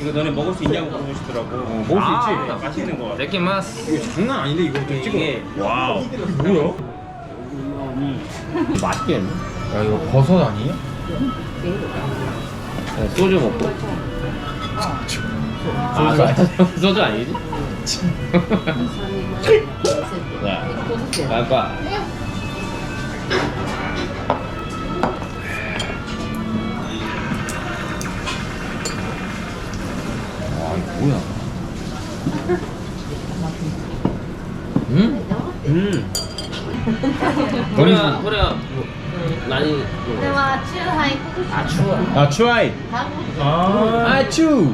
이거 너네 먹을 수 있냐고 물어보시더라고. 어, 먹을 수 있지. 아, 맛있는 거. 데키마스. 이거 장난 아닌데 이거 좀 찍어. 이게 와우. 이게 뭐야? 맛있겠네. 야 이거 버섯 아니에요? 네, 소주 먹고. 아, 소주, 소주 아니지? 아이 뭐야? 음? 음. 코리아 코리아 많이 これはチューハイ 아 추워. 아 추아이. 아. 아 추.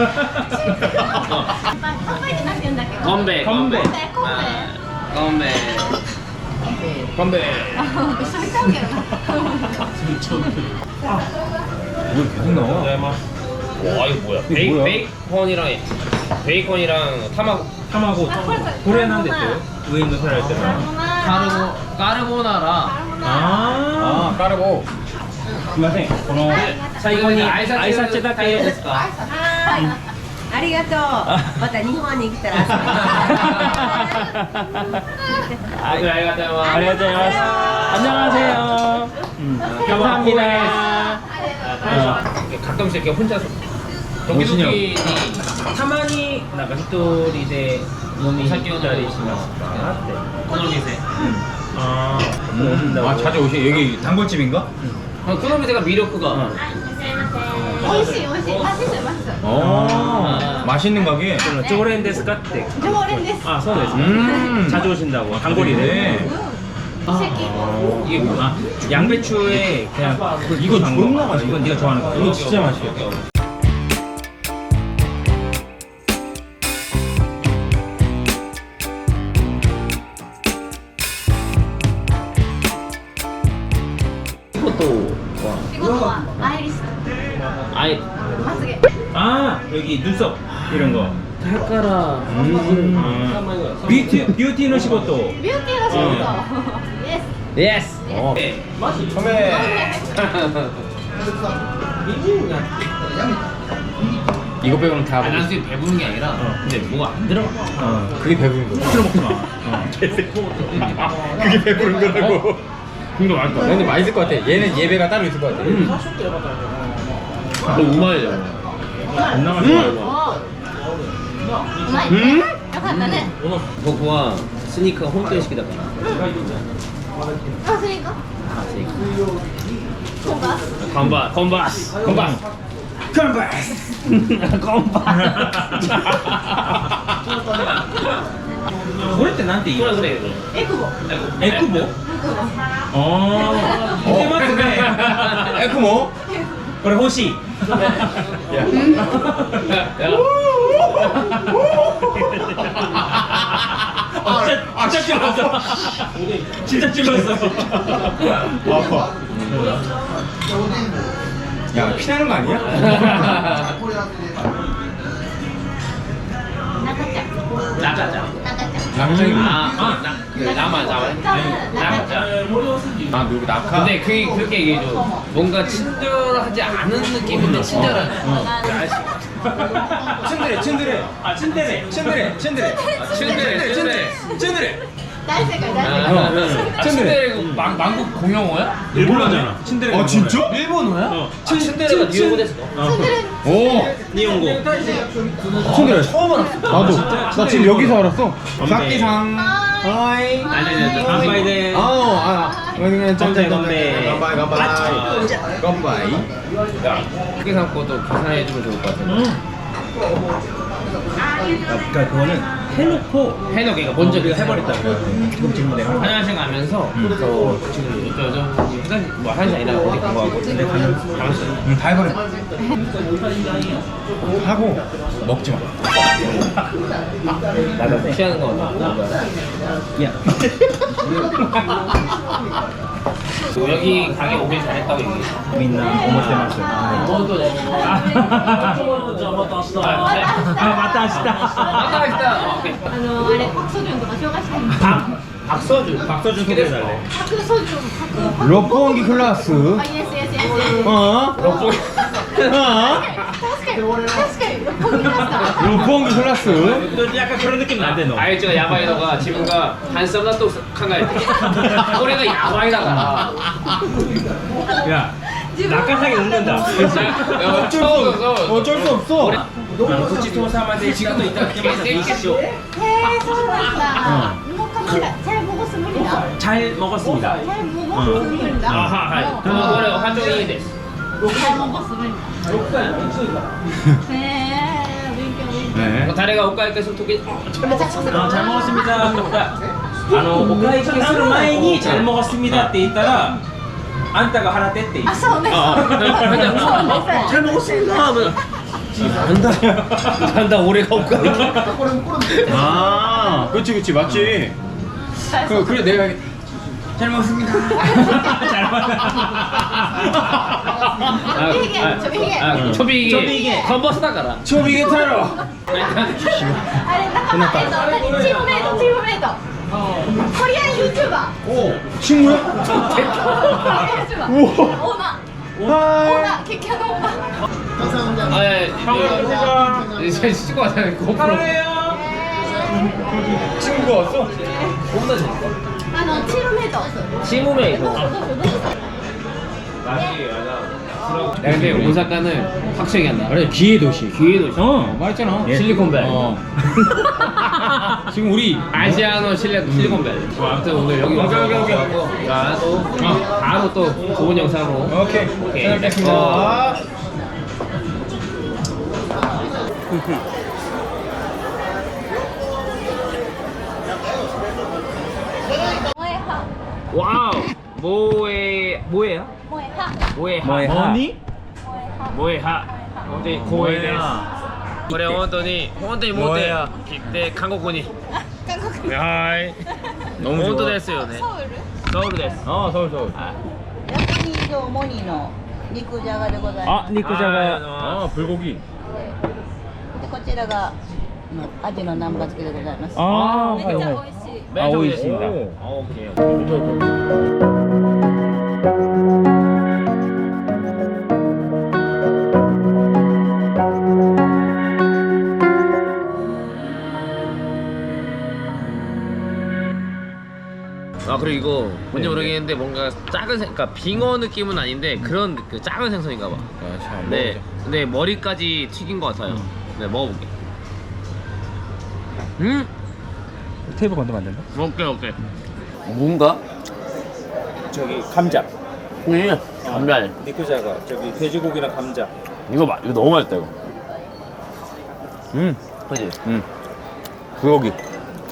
まあ乾杯ってなんて言うんだっけコンベ。コンベコンベコンベあコンベ。コンベ。あ一緒にちゃうけどな 뭘 계속 나와? 와 이거 뭐야? 베이, 뭐야? 베이컨이랑 베이컨이랑 타마고 타마고 고래난 됐어요. 의인도 살할 때는. 까르보 까르보나라. 아 아. 까르보. すみません。この最後に挨拶だけですか。はい。 ありがとう。また日本に来たら遊びに来て。아, 네, 안녕하세요. 아りがとうございます。 안녕하세요. 음, 감사합니다. 가끔씩 이렇게 혼자서 멋있냐? 도끼도끼 たまになんか一人で飲みに行ったりしますかって。 코노미세. 아, 오신다고. 아 자주 오시 여기 단골집인가? 어, 코노미세가 미력구가 美 味しい美味しい맛있어요맛있어요 어 맛있는 가게. 常連ですかって。常連です 아, そうですね。 음. 자주 오신다고. 단골이네. 네. 奇跡 이게 뭐야? 아, 양배추에 그냥 이거 담근 존나 거. 맛있어. 이건 네가 좋아하는 거. 이거 진짜 맛있어. 이 아이리스 아이 마스게. 아 여기 눈썹 이런 거. 타카라. 음. 뷰티 뷰티 노시고또 뷰티 하시면서. 예스. 예스. 어. 어. 네. 이거 빼고는 다 아니, 난 먹었어. 배부른 게 아니라 근데 뭐가 안 들어가. 어. 그게 배부른 거야. 틀어 먹지 마. 어. 그게 배부른 거라고. 어? 이거 맛있다. 근데 맛있을 것 같아. 얘는 예배가 따로 있을 것 같아. 음. 음. 음? 너 우마이야. 女の人はうまいね、よかったね、 거구와 스니커 홈트를 시키다 보니까 あ、スニーカー 건바 건바스. 건바 건바스. 건바 これってなんて言いますエクボエクボああ。似てますね。 에크모? これ欲しい。 야. 아, 진짜 찔렀어. 진짜 찔렀어. 아파. 야 피나는 거 아니야? 中ちゃん 나가자. 갑자기 아아 나만 나만 아, 아 그리고 네, 네, 아, 낙하? 근데 그게 그렇게 얘기해줘 뭔가 친절하지 않은 느낌인데 어, 어. 친절한. 친드레 친드레 아 친드레 친드레 친드레 친드레 친드레 딸 색깔, 딸 색깔. 어, 어. 어, 아, 침대 그 음. 망, 망국 공용어야? 일본어잖아. 아, 친데레. 아 진짜? 일본어야? 침대가 친- 뉴욕어. 됐어. 오 니온고. 손들 처음 알았어. 나도. 아, 나 지금 여기서 알았어. 삭기상. 하이. 아니 아니. 간바이데. 아우 아 왜냐면 건배, 건배. 건바이 건바이. 건바이. 야, 크게 삼고 또 계산해주면 좋을 것 같은데. 음. 그러니까 그거는 해놓고 해놓 그러니까 먼저 우리가 해버렸다 그래. 지금 지금 내가 화장실 가면서 저 지금 저 여자분이 화장실 뭐 화장실 아니라 어디 간거 같고 근데 가면 가면서 응, 다 해버려 하고 먹지 마 나도 피하는 거 같아. 야. 여기 가게 오길 잘했다고 얘기해. 민나 오모테마스. 뭐도 내. 아, 아, 맞다, 아시 다. 아까 했다. 오케이. あのあれパクソジュンとか紹介したいんです 박, 박서준. 박서준 소개해달래. パクソジュンパク 럭봉기 클라스 あイエスイエスイエス 어? 어? 確かに確かに六本木だった 럭봉기 클라스 또 약간 그런 느낌 난데 너. あいつがやばいのが自分がハンサムだと考えて俺がやばいだから。 야, 낙하산이 웃는다. 어쩔 수 없어 어쩔 수 없어 こっち通さまで지금도いただきますいいですよへえそうなんだもうかもしれない잘 먹었습니다 잘 먹었습니다 잘 먹었습니다 아하, 하이. 어, 그래 한정이 돼. 잘 먹었습니다 네勉強勉強 네 誰がお会計するとき 아, 잘 먹었습니다. 그러니까 아노 오카이케する前に잘 먹었습니다って言ったら あんたが払ってって言うあそうですああそうです잘 먹었습니다. 난다. 난다 올해가 올 거야. 아 그치 그치 맞지 그, 그래 내가 잘 먹었습니다 잘 아, 초비히게, 아, 초비히게. 아, 초비기. 초비기. 컨버스だから. 초비게 타러 あれ仲間えっと何チームメイトチームメイ 코리안 유튜버. 오 친구야? 코리안 유튜버. 오나. 오나. 개켜나 오나. 감사합니다. 아, 예. 네, 이제 친구 왔잖아요. 고프로. 친구가 왔어? 겁나 좋다. 나너 치룸 해도 없어. 지무메이도. 너, 너, 너, 너. 나시 야나. 야, 근데 오사카는 확실히 한다. 그래 기회 도시 기회 도시. 어 말했잖아 실리콘밸리. 어. 지금 우리 아시아노 실리, 실리콘밸리. 뭐 아무튼 오늘 여기 오케이, 오케이, 오케이. 자, 또 바로 또 좋은 영상으로. 오케이 오케이. 잘 뵙겠습니다 어. 와우. 뭐에 뭐예요? 모에하 뭐에하. 뭐니? 뭐에하. 근데 고에です.これ本当に本当に持って切って韓国に。韓国はい 너무 本当 좋아 ですよね。ソウルソウルです。 어 서울 서울 焼きとモニの肉じゃがでございま 아 니쿠자가 아 불고기 す。でこちらがのアジの南蛮漬けでございます。 아 めっちゃ美味しい 아, 오이십니다. 오, 오케이. 아 그리고 이거 뭔지 모르겠는데 뭔가 작은 생, 그러니까 빙어 느낌은 아닌데 그런 느- 그 작은 생선인가 봐. 아잘 네. 근데 머리까지 튀긴 것 같아요. 네 먹어볼게. 음, 테이블 건드면 안 된다? 오케이 오케이. 뭔가? 저기 감자 음, 감별. 니쿠자가 저기 돼지고기랑 감자 이거 마, 이거 너무 맛있다 이거. 음, 그지? 음. 불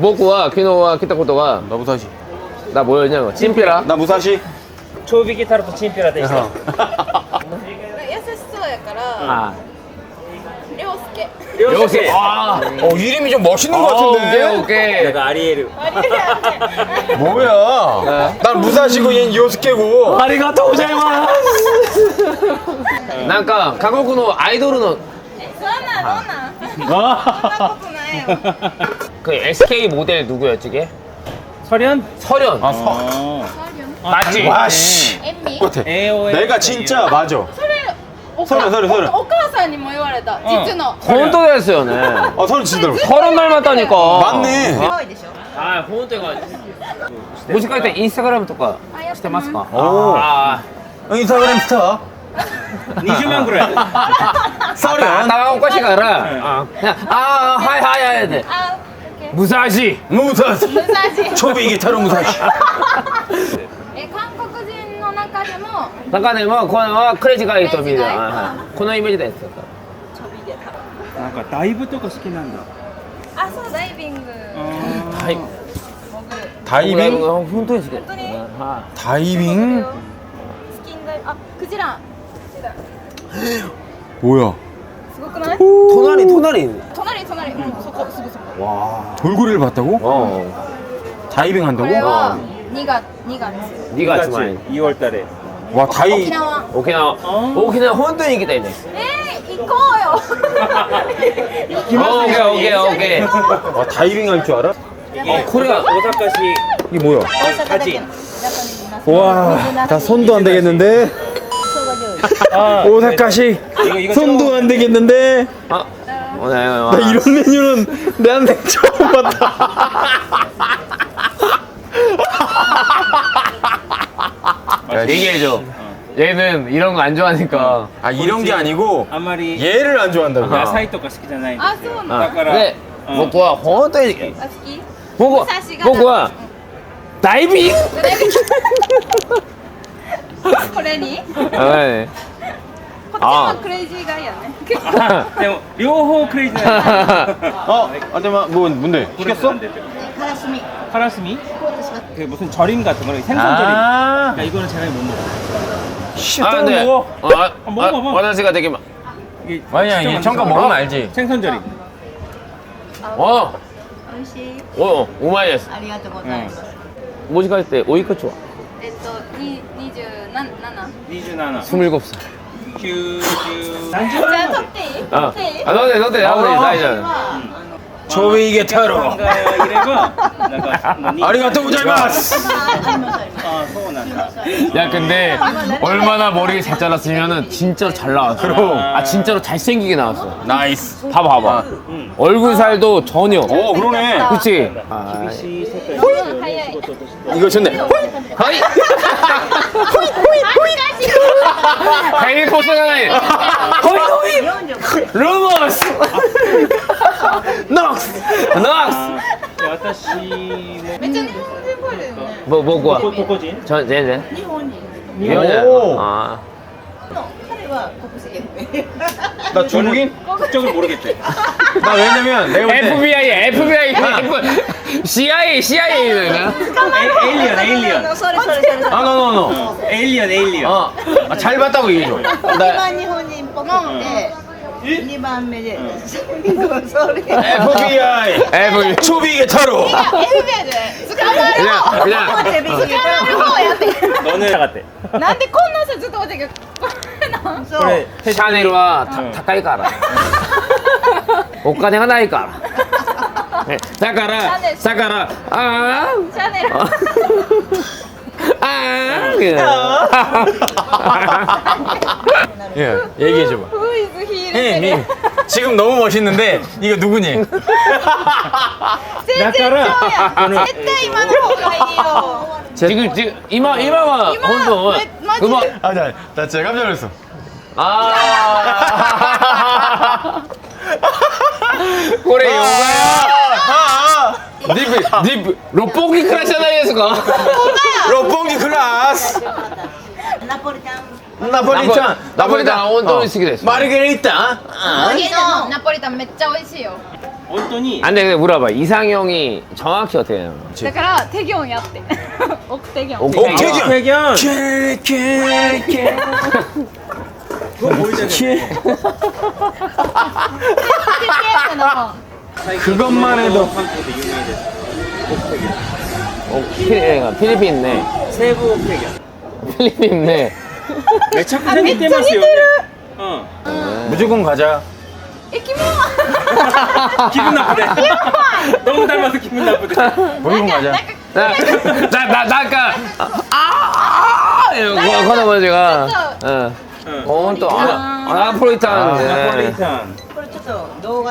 武蔵 僕は昨日は来たことが 나 무사시. 나 뭐였냐면 찐피라 나 무사시. ちょびげたろとチンピラでした。優しそうやから、 아 涼介 이렇게 아 어, 이름이 좀 멋있는 것 오케이 같은데? だ 오케이 からありえる。 뭐야? 난 무사시고 얘는 요스케고. 아리가또 고자이마스 なんか韓国のアイドルのえそんなんそんなんそんなことないよ 그 SK 모델 누구였지 걔? 설현? 설현 아, 서. 어. 맞지? 와, 씨. エンミ 똑같아. AOL. 내가 진짜 맞아. それおそれそれそれおお母さんにも言われた、実の 혼또 됐어요 네 아, 서른 진짜 닮았어. 서른 닮았다니까 맞네. 多いでしょ 아 혼또가 もしかしてインスタグラムとかしてますか 오. 아 인스타그램 스타. 20万ぐらい。 서른. 나가 오까시 가라 아 그냥 아 하이 하이 하이 돼 あ 무사 시. 무사 시. 무사 시. 초비이타무사 시. え韓国人の中でも中でもこのはクレジカイトみたいる、はいこのイメージです。ちょびたなんかダイブとか好きなんだ。あそうダイビングははい。潜る다이 빙? 本当に好き。本当には 다? スキンダイあクジラ뭐 야? すごくない。隣隣。 터널에 섞어 쓰고 있어. 와. 돌고래를 봤다고? 어. 다이빙 한다고? 와, 2가 2가 네가 같이 말. 2월 달에. 와, 다이. 오키나와. 오키나와. 어? 오키나와 혼돈이 기다 이네. 에 이거요. 어, 오케이 오케이 오케이. 와, 다이빙 할 줄 알아? 어, 코리아. 오사카시 이게 뭐야? 어, 가지. 와, 나 손도 안 되겠는데? 아, 오사카시. 이거, 이거 손도 안 되겠는데? 아, 나 이런 메뉴는 내한테 처음 봤다. 얘기해줘 얘는 이런 거 안 좋아하니까 아, 이런 게 아니고 あんまり 얘를 안 좋아한다고. 野菜とか好きじゃないんですあそうなだから、でうん僕は本当にあ好き僕は僕はダイビングこれにはいこっ ちはクレイジーガイやねでも両方クレイジーなんですよ 어, 아테마 뭐 뭔데? 시켰어? からしみ 카라스미? 그 무슨 절임 같은 거 생선 절임 아, 그러니까 이거는 제가 못 먹어 씨, 아 또 근데 먹어. 아, 아, 먹어, 먹어. 와다시가 되게 막 이게 아니야, 이게 잠깐 먹으면 알지. 생선 절임 어, 美味しい 어, 우마이스. ありがとうございます、もしかしておいくつはえっとに27 27 27살. 90じ 큐, 큐. 난 자, 턱대. 어. 아, 너네, 너네, 나오네, 나 이제. 음. 저희 게타로 아리가또 고자이마스 야 근데 얼마나 머리를 잘 잘랐으면은 진짜로 잘 나왔어. 그럼. 아 진짜로 잘생기게 나왔어. 나이스 봐봐 봐봐. 얼굴 살도 전혀. 어 그러네 그치? 아, 이거 좋네 거의 베일 포스잖아. 거의 거의. 루머스. 넉스! 넉스! で私もめっちゃ日本人っぽいだよね 뭐, 뭐, こ 뭐? どこ人 저, 쟤, 쟤. 日本人 이거냐? 오. 아. 彼は国籍不明 나 중국인? 국적을 모르겠대 나 왜냐면 내가 볼 때. FBI, FBI, F, CIA, CIA가. 에, 에일리언 에일리언 それそれそれそれ 아, 노노노. 에일리언 에일리언 어, 아, 잘 봤다고 얘기해줘. 一 나 番日本人っぽくて 二番目でそれ FBI. FBI. 초비 기타로. FBI で捕まる 그냥, 方 그냥. 捕まる方やって 너는 나갔대 なんでこんなさずっと待ってけどこれなんそう 그래 샤넬와 응. 다, 高いから. お金がないから. 네, 사카라 사카라 아 シャネル 어. 아 그냥. 예, 얘기해줘봐. Who is he? 예, 미. 지금 너무 멋있는데 이거 누구니? 全然ちゃうやん絶対今の方がいいよ 지금 지금 이마 이마와 이마, 혼돈 왜, 맞지? 음악 아, 나, 나 진짜 깜짝 놀랐어. 아 그래 요가 니브 니브 롯봉기 크라시아나이에스가 롯봉기 클라스. ナポリタン 나폴리탄. 나폴리탄 혼돈이 쓰게 됐어 마르게리타. 家のナポリタンめっちゃ美味しいよ本当に 안 돼, 물어봐. 이상형이 정확히 어떻게 되는 거야? だからテギョンやって奥テギョン 오케이. 태견. 태견 케케케. 그거 보이잖아 テギョンの方 그것만 해도 한국에서 유명해졌어. 목표야. 어, 필, 필리핀네. 세부 목표야. 필리핀네. 왜 자꾸 생긴 때문에 어. 네. 무조건 가자. 기분 나쁘대. 너무 닮아서 기분 나쁘대. 무조건 가자. 나, 나, 나, 나 아까, 아! 아! 이러고, 뭐, 뭐 커다버지가. 어. 어. 어, 또, 아, 아프로이탄. 아, 나폴리탄. これちょっと動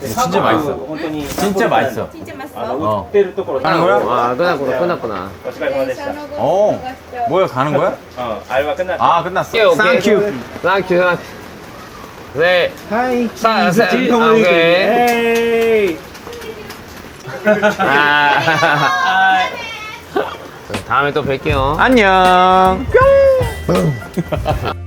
진짜 맛있어. 本当に 진짜 맛있어. あの売ってるところ 하는 거야? 아, 끝났구나, 끝났구나. お疲れ様でした 어. 뭐야, 가는 거야? 어 알바 끝났다 아, 끝났어. 오케이, 오케이. 땡큐. 땡큐, 땡큐. 네. 하이 사, 사, 오케이. 에이 아. 다음에 또 뵐게요. 안녕. 뿅.